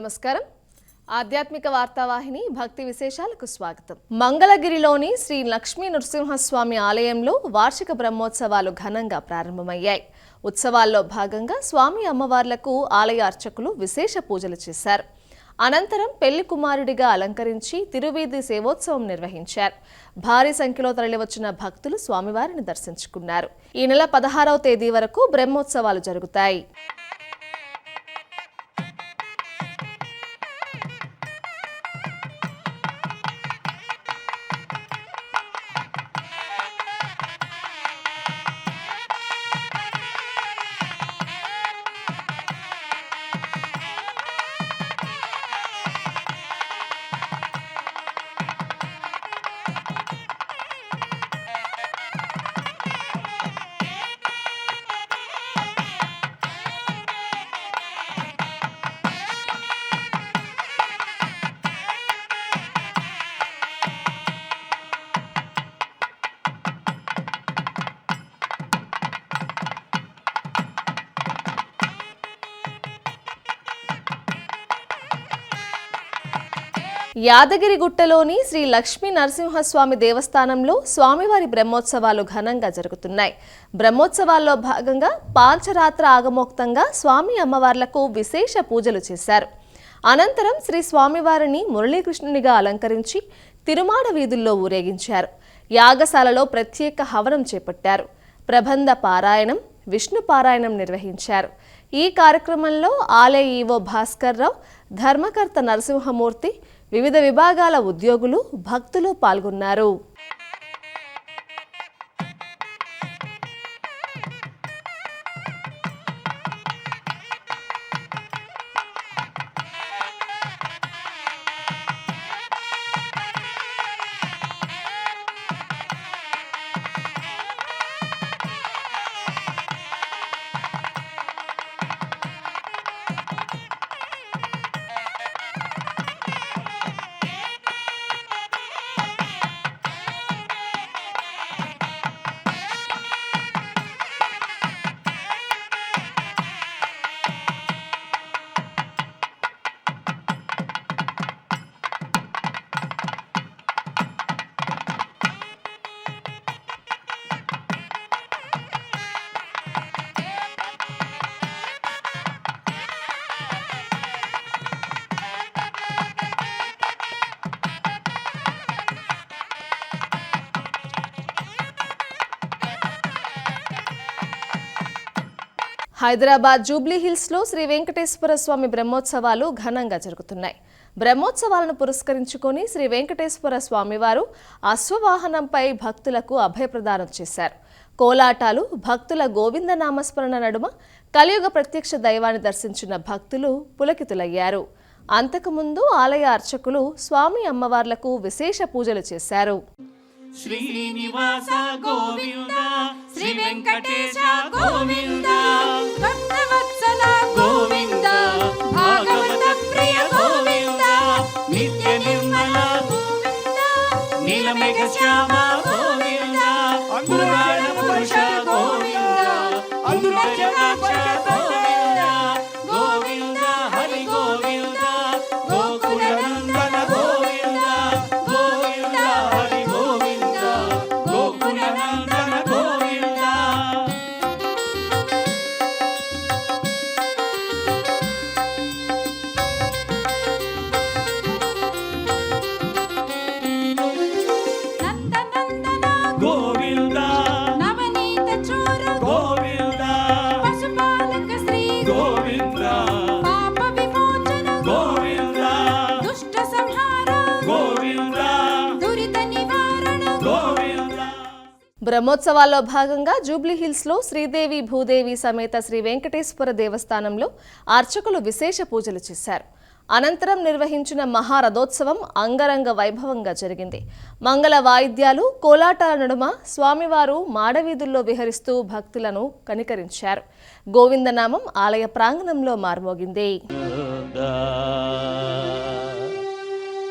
నమస్కారం. ఆధ్యాత్మిక వార్తావాహిని భక్తి విశేషాలకు స్వాగతం. మంగళగిరిలోని శ్రీ లక్ష్మీ నరసింహస్వామి ఆలయంలో వార్షిక బ్రహ్మోత్సవాలు ఘనంగా ప్రారంభమయ్యాయి. ఉత్సవాల్లో భాగంగా స్వామి అమ్మవార్లకు ఆలయ అర్చకులు విశేష పూజలు చేశారు. అనంతరం పెళ్ళి కుమారుడిగా అలంకరించి తిరువీధి సేవోత్సవం నిర్వహించారు. భారీ సంఖ్యలో తరలివచ్చిన భక్తులు స్వామివారిని దర్శించుకున్నారు. ఈ నెల పదహారవ తేదీ వరకు బ్రహ్మోత్సవాలు జరుగుతాయి. యాదగిరిగుట్టలోని శ్రీ లక్ష్మీ నరసింహస్వామి దేవస్థానంలో స్వామివారి బ్రహ్మోత్సవాలు ఘనంగా జరుగుతున్నాయి. బ్రహ్మోత్సవాల్లో భాగంగా పాంచరాత్ర ఆగమోక్తంగా స్వామి అమ్మవార్లకు విశేష పూజలు చేశారు. అనంతరం శ్రీ స్వామివారిని మురళీకృష్ణునిగా అలంకరించి తిరుమాడ వీధుల్లో ఊరేగించారు. యాగశాలలో ప్రత్యేక హవనం చేపట్టారు. ప్రబంధ పారాయణం విష్ణు పారాయణం నిర్వహించారు. ఈ కార్యక్రమంలో ఆలయ ఈవో భాస్కర్ రావు ధర్మకర్త నరసింహమూర్తి వివిధ విభాగాల ఉద్యోగులు భక్తులు పాల్గొన్నారు. హైదరాబాద్ జూబ్లీహిల్స్లో శ్రీ వెంకటేశ్వర స్వామి బ్రహ్మోత్సవాలు ఘనంగా జరుగుతున్నాయి. బ్రహ్మోత్సవాలను పురస్కరించుకొని శ్రీ వెంకటేశ్వర స్వామివారు అశ్వవాహనంపై భక్తులకు అభయప్రదానం చేశారు. కోలాటాలు భక్తుల గోవింద నామస్మరణ నడుమ కలియుగ ప్రత్యక్ష దైవాన్ని దర్శించిన భక్తులు పులకితులయ్యారు. అంతకుముందు ఆలయ అర్చకులు స్వామి అమ్మవార్లకు విశేష పూజలు చేశారు. శ్రీనివాస గోవింద శ్రీ వెంకటే నీలమేఘ శ్యామ బ్రహ్మోత్సవాల్లో భాగంగా జూబ్లీహిల్స్లో శ్రీదేవి భూదేవి సమేత శ్రీ వెంకటేశ్వర దేవస్థానంలో అర్చకులు విశేష పూజలు చేశారు. అనంతరం నిర్వహించిన మహారథోత్సవం అంగరంగ వైభవంగా జరిగింది. మంగళ వాయిద్యాలు కోలాటాల నడుమ స్వామివారు మాడవీధుల్లో విహరిస్తూ భక్తులను కనికరించారు. గోవిందనామం ఆలయ ప్రాంగణంలో మార్మోగింది.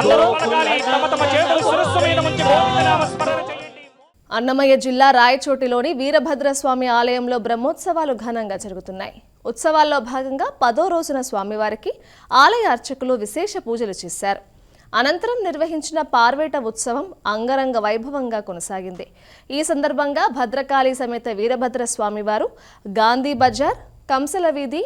అందరూ పలకాలి. తమ తమ చేతులు శిరస్సు మీద ఉంచి గోవిందనామ స్మరణ చేయండి. అన్నమయ్య జిల్లా రాయచోటిలోని వీరభద్రస్వామి ఆలయంలో బ్రహ్మోత్సవాలు ఘనంగా జరుగుతున్నాయి. ఉత్సవాల్లో భాగంగా పదో రోజున స్వామివారికి ఆలయ అర్చకులు విశేష పూజలు చేశారు. అనంతరం నిర్వహించిన పార్వేట ఉత్సవం అంగరంగ వైభవంగా కొనసాగింది. ఈ సందర్భంగా భద్రకాళి సమేత వీరభద్ర స్వామివారు గాంధీ బజార్ కంసల వీధి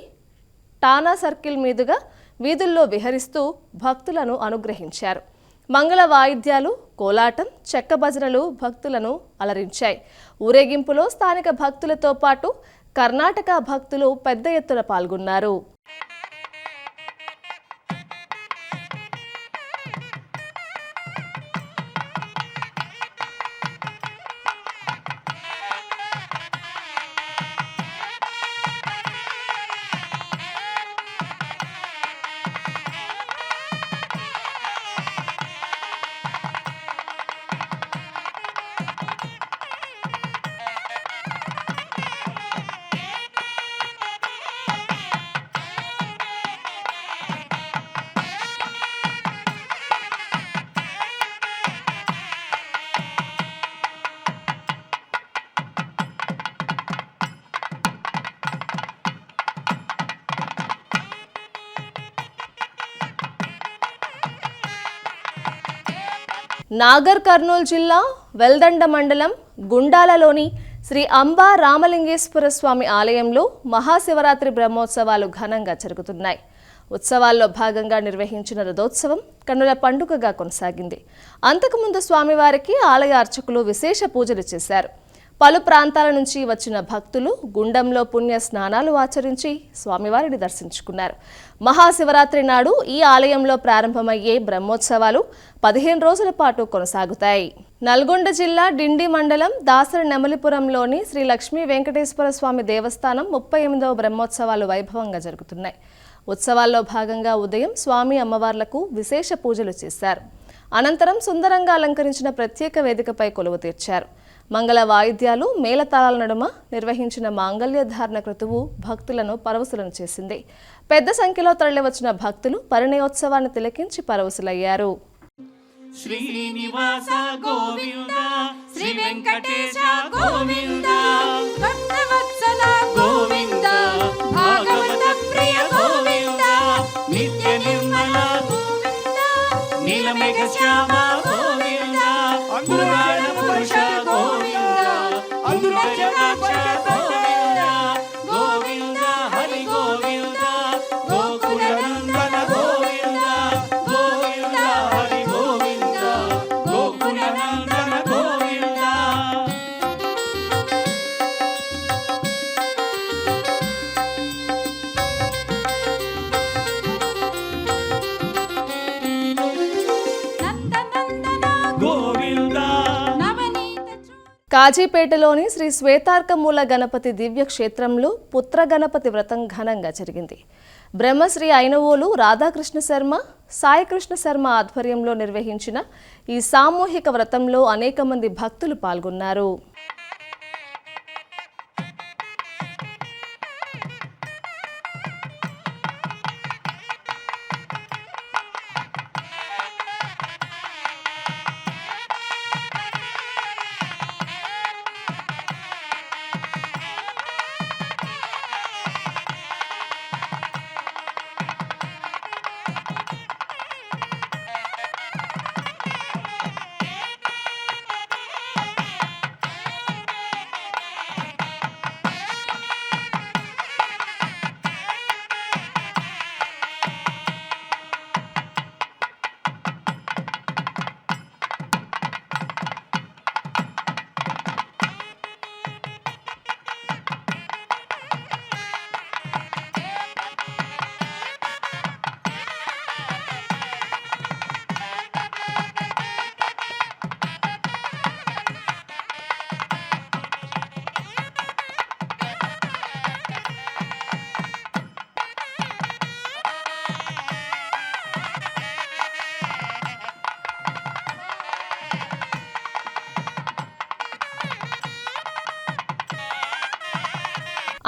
టానా సర్కిల్ మీదుగా వీధుల్లో విహరిస్తూ భక్తులను అనుగ్రహించారు. మంగళ వాయిద్యాలు కోలాటం చెక్క భజనలు భక్తులను అలరించాయి. ఊరేగింపులో స్థానిక భక్తులతో పాటు కర్ణాటక భక్తులు పెద్ద ఎత్తున పాల్గొన్నారు. నాగర్ కర్నూలు జిల్లా వెల్దండ మండలం గుండాలలోని శ్రీ అంబా రామలింగేశ్వర స్వామి ఆలయంలో మహాశివరాత్రి బ్రహ్మోత్సవాలు ఘనంగా జరుగుతున్నాయి. ఉత్సవాల్లో భాగంగా నిర్వహించిన రథోత్సవం కన్నుల పండుగగా కొనసాగింది. అంతకుముందు స్వామివారికి ఆలయ అర్చకులు విశేష పూజలు చేశారు. పలు ప్రాంతాల నుంచి వచ్చిన భక్తులు గుండంలో పుణ్య స్నానాలు ఆచరించి స్వామివారిని దర్శించుకున్నారు. మహాశివరాత్రి నాడు ఈ ఆలయంలో ప్రారంభమయ్యే బ్రహ్మోత్సవాలు పదిహేను రోజుల పాటు కొనసాగుతాయి. నల్గొండ జిల్లా డిండి మండలం దాసరి నెమలిపురంలోని శ్రీ లక్ష్మీ వెంకటేశ్వర స్వామి దేవస్థానం ముప్పై ఎనిమిదవ బ్రహ్మోత్సవాలు వైభవంగా జరుగుతున్నాయి. ఉత్సవాల్లో భాగంగా ఉదయం స్వామి అమ్మవార్లకు విశేష పూజలు చేశారు. అనంతరం సుందరంగా అలంకరించిన ప్రత్యేక వేదికపై కొలువు తీర్చారు. మంగళ వాయిద్యాలు మేళతాళాల నడుమ నిర్వహించిన మాంగళ్య ధారణ క్రతువు భక్తులను పరవశులను చేసింది. పెద్ద సంఖ్యలో తరలివచ్చిన భక్తులు పరిణయోత్సవాన్ని తిలకించి పరవశులయ్యారు. శ్రీనివాస గోవింద శ్రీ వెంకటేశ గోవింద. భక్తవత్సల గోవింద భాగవత ప్రియ గోవింద నిత్య నిర్మల గోవింద నీలమేఘ శ్యామ కాజీపేటలోని శ్రీ శ్వేతార్కమూల గణపతి దివ్య క్షేత్రంలో పుత్ర గణపతి వ్రతం ఘనంగా జరిగింది. బ్రహ్మశ్రీ ఐనవోలు రాధాకృష్ణ శర్మ సాయికృష్ణ శర్మ ఆధ్వర్యంలో నిర్వహించిన ఈ సామూహిక వ్రతంలో అనేక మంది భక్తులు పాల్గొన్నారు.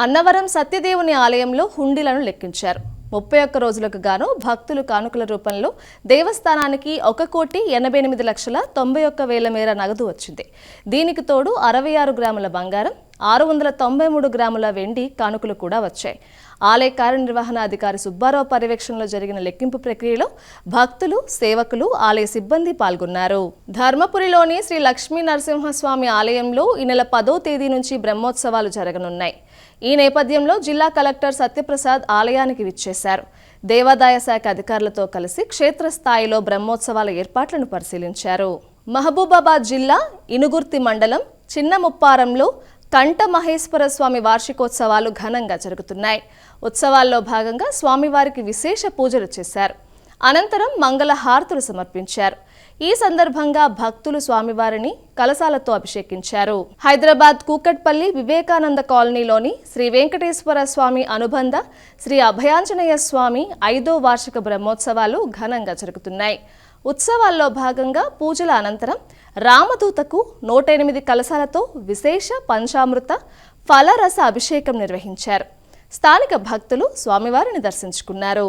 అన్నవరం సత్యదేవుని ఆలయంలో హుండీలను లెక్కించారు. ముప్పై ఒక్క రోజులకు గాను భక్తులు కానుకల రూపంలో దేవస్థానానికి ఒక కోటి ఎనభై ఎనిమిది లక్షల తొంభై ఒక్క వేల మేర నగదు వచ్చింది. దీనికి తోడు అరవై ఆరు గ్రాముల బంగారం ఆరు వందల తొంభై మూడు గ్రాముల వెండి కానుకలు కూడా వచ్చాయి. ఆలయ కార్యనిర్వహణ అధికారి సుబ్బారావు పర్యవేక్షణలో జరిగిన లెక్కింపు ప్రక్రియలో భక్తులు సేవకులు ఆలయ సిబ్బంది పాల్గొన్నారు. ధర్మపురిలోని శ్రీ లక్ష్మీ నరసింహస్వామి ఆలయంలో ఈ నెల పదో తేదీ నుంచి బ్రహ్మోత్సవాలు జరగనున్నాయి. ఈ నేపథ్యంలో జిల్లా కలెక్టర్ సత్యప్రసాద్ ఆలయానికి విచ్చేశారు. దేవాదాయ శాఖ అధికారులతో కలిసి క్షేత్రస్థాయిలో బ్రహ్మోత్సవాల ఏర్పాట్లను పరిశీలించారు. మహబూబాబాద్ జిల్లా ఇనుగుర్తి మండలం చిన్న ముప్పారంలో కంట మహేశ్వర స్వామి వార్షికోత్సవాలు ఘనంగా జరుగుతున్నాయి. ఉత్సవాల్లో భాగంగా స్వామివారికి విశేష పూజలు చేశారు. అనంతరం మంగళ హారతులు సమర్పించారు. ఈ సందర్భంగా భక్తులు స్వామివారిని కలశాలతో అభిషేకించారు. హైదరాబాద్ కూకట్పల్లి వివేకానంద కాలనీలోని శ్రీ వెంకటేశ్వర స్వామి అనుబంధ శ్రీ అభయాంజనేయ స్వామి ఐదో వార్షిక బ్రహ్మోత్సవాలు ఘనంగా జరుగుతున్నాయి. ఉత్సవాల్లో భాగంగా పూజల అనంతరం రామదూతకు నూట ఎనిమిది కలశాలతో విశేష పంచామృత ఫలరస అభిషేకం నిర్వహించారు. స్థానిక భక్తులు స్వామివారిని దర్శించుకున్నారు.